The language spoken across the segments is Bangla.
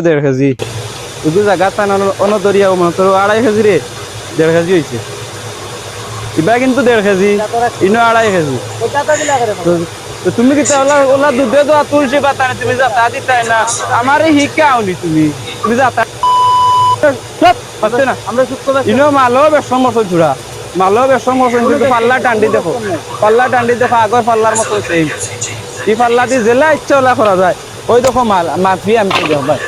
দেড় কেজি। এগু জায়গা মনে তোর আড়াই কেজি রে দেড় কেজি হয়েছে ইবা কিন্তু দেড় কেজি ইনো আড়াই কেজি। তো- তুমি কি ওলা ওলা দুধে তো তুলসী পাতা না তুমি যাতা দিতাই না। আউনি তুমি তুমি যাতা। ইনো মালো বেশম মতো জুড়া মালো বেশম মতো কিন্তু পাল্লা টান্ডি দেখো। পাল্লা টান্ডি দেখো আগর পাল্লার মতো এই পাল্লা দিয়ে জেলা ইচ্ছা ওলা করা যায়। ওই দেখো মাল মাফি আমি ভাই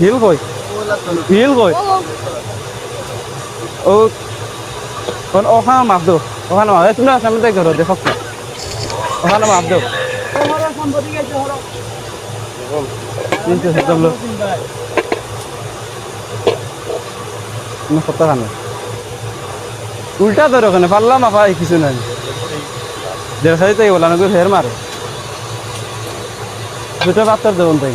হিল কই? হিল কই? ও কোন ওখানে মাপ দো ওখানে মাপ তুমি সামনে দেখ ঘর দেখো। ওখানে মাপ দো উল্টা ধরো ওখানে পারলাম আপা কিছু নাই। দেড় সাইজ তাই বলা নাকি ফের মারো দুটো বাচ্চার দেবন তাই।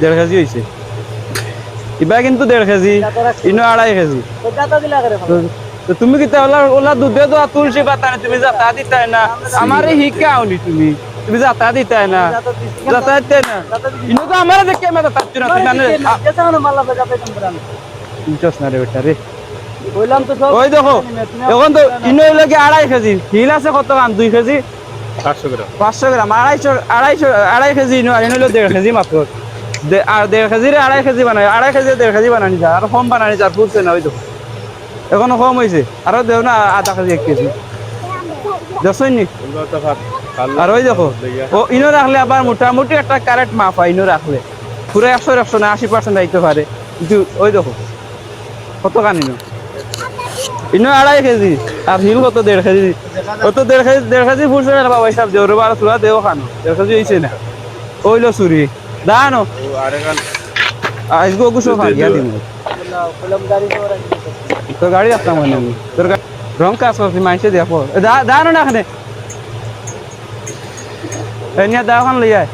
দেড় কেজি হয়েছে ইবা কিন্তু দেড় কেজি ইনো আড়াই কেজি। তো তুমি কি ওলা ওলা দুধে তো তুলসী পাতা না তুমি যাতা দিতাই না? আমারে আউনি তুমি। তুমি যাতা দিতাই না। যাতা দিতাই না। ইনো তো আমারে দেখে আমি যাতা না তুমি না রে বেটা রে। ওই দেখো এখন তো ইনো লাগে আড়াই কেজি। হিল আছে কত গ্রাম? দুই কেজি? পাঁচশো গ্রাম। পাঁচশো গ্রাম। আড়াইশো আড়াইশো আড়াই কেজি ইনো আর ইনো দেড় কেজি মাত্র। আর দেড় কেজি রে, আড়াই কেজি বানাই, আড়াই কেজি দেড় কেজি বানানি যা আর কম বানানি যা ফুটছে না ওই দেখো এখনও কম হয়েছে আরও দেও না, আধা কেজি, এক কেজি। দেখছই নি? আর ওই দেখো, ও ইনো রাখলে আবার মোটামুটি একটা কারেক্ট মাপ হয় ইনো রাখলে। পুরো একশো একশো না, আশি পার্সেন্ট আইতে পারে। কিন্তু ওই দেখো, কত কান ইনো? ইনো আড়াই কেজি, আর হিল কত দেড় কেজি? কত দেড় কেজি দেড় কেজি ফুটছে না, বাবা হিসাব দেও রবার চুলা দেও খানো দেড় কেজি হয়েছে না। ওইলো চুরি দানো আজকে ওগু সব ভাগিয়া দিন বললাম গাড়ি সবার তোর গাড়ি রাখতাম মনে আমি তোর রং কাজ করছি দেখো দানো না এখানে এনিয়া দাও খান লই আয়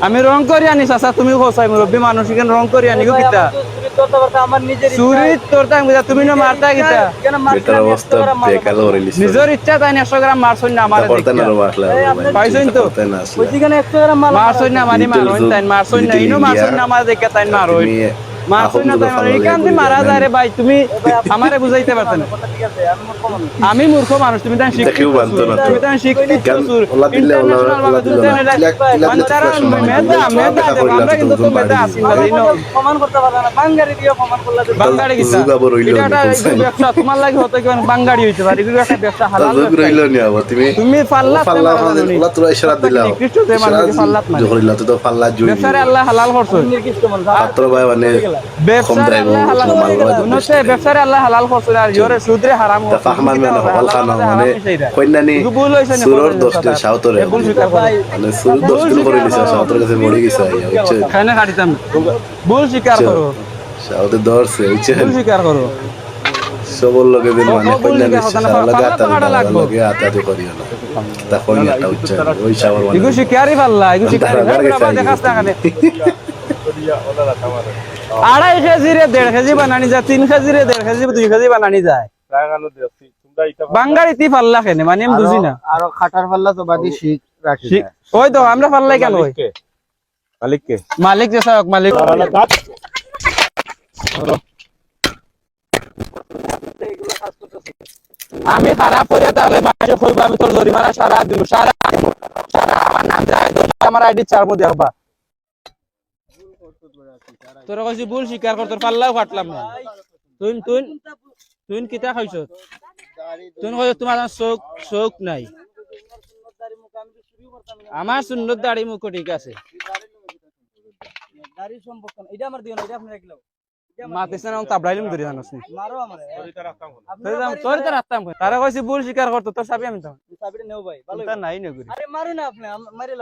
আমি রং করি আনি চাচা তুমি কোসাই মুরব্বী মানুষ রং করি আনি গো কিতা নিজের ইচ্ছা। তাই একশো গ্রাম মারছই না আমার পাইছই তো? করতে না আসলে। ওইখানে একশো গ্রাম মাল মারছই না মানি মারই তাই মারছই না ইনো মারছই না আমার দেখে তাই মারই। মারা যায় রে ভাই তুমি আমারে বুঝাইতে না। আছে আমি মূর্খ মানুষ তুমি তাই শিক্ষিত তুমি তাই শিক্ষিত আল্লাহ হালাল করছ। ভাই মানে ব্যবসারে আল্লাহ হালাল মাল লওয়া মনে হচ্ছে ব্যবসারে আল্লাহ হালাল করছ আর জোরে সুদরে হারাম তা ফাহমান মানে হল খানা মানে সুরর সাউতরে স্বীকার করো। মানে সুর দোষ করে দিছে সাউতর কাছে মরে গেছে আইয়া বুঝছে খানে ভুল স্বীকার করো সাউতে ভুল স্বীকার করো সবর লগে দিন মানে ও ভুল কন্যানি লিখা কথা না, সাউর লগে তো। লগে আতা করিও না ওই মানে। শিকারি পাল্লা এগু শিকারি তারা বাড়ি আড়াই কেজি রে দেড় কেজি বানানি যায় তিন কেজি রে দেড় কেজি দুই কেজি বানানি যায়। বাঙ্গারি তি পাল্লা কেনে মানে আমি বুঝি না। আরও খাটার পাল্লা তো বাদি শিখ রাখি ওই তো আমরা পাল্লাই কেন ওই। মালিককে? মালিক যে সাহেব মালিক। আমি খারাপ করে তাহলে মাসে কইব আমি তোর জরিমানা সারা দিব সারা সারা আমার নাম যায় আমার আইডি চার মধ্যে হবা তোর কইছি ভুল স্বীকার কর, তোর পাল্লাও কাটলাম না। তুই তুই তুই কিতা খাইছ? তুই কই তোমার শোক শোক নাই। আমার সুন্দর দাড়ি মুখ ঠিক আছে। দাড়ি সম্পর্ক এটা আমার দিও না, এটা আপনি রাখলাম। না নি মারো আমারে। তোর কইছি ভুল স্বীকার করতো তোর আমি নাই মারো না আপনি মারি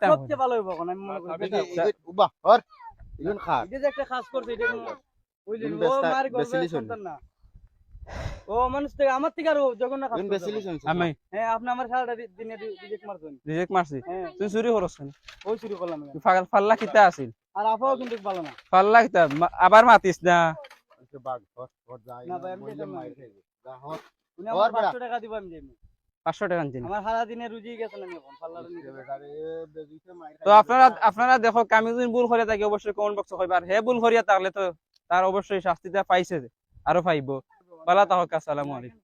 তো সবচেয়ে ভালো হইব কোন আমি মনে করি উবা হর যে একটা করছে এটা বুঝলি ও মার না। ও মানুষ থেকে আমার থেকে আরও। শুনছ আমি হ্যাঁ আপনি আমার খেলাটা দিনে দি- রিজেক্ট মারছেন। রিজেক্ট মারছি। হ্যাঁ। তুই চুরি করছ কেন? ওই শুরু করলাম পাগল পাল্লা কিতা আছিল? আর আপাও কিন্তু ভালো না। আবার মাতিস না? যাই। ভাই, আমি যা উনি আমার টাকা পাঁচশো টাকা আমার সারা দিনে রুজি এখন তো আপনারা আপনারা দেখো আমি যদি ভুল করে থাকি অবশ্যই কমেন্ট বক্সে কইবা। আর হে ভুল করিয়া তাহলে তো তার অবশ্যই শাস্তিটা পাইছে আরও পাইব। পালা তাহলে আসসালামু আলাইকুম।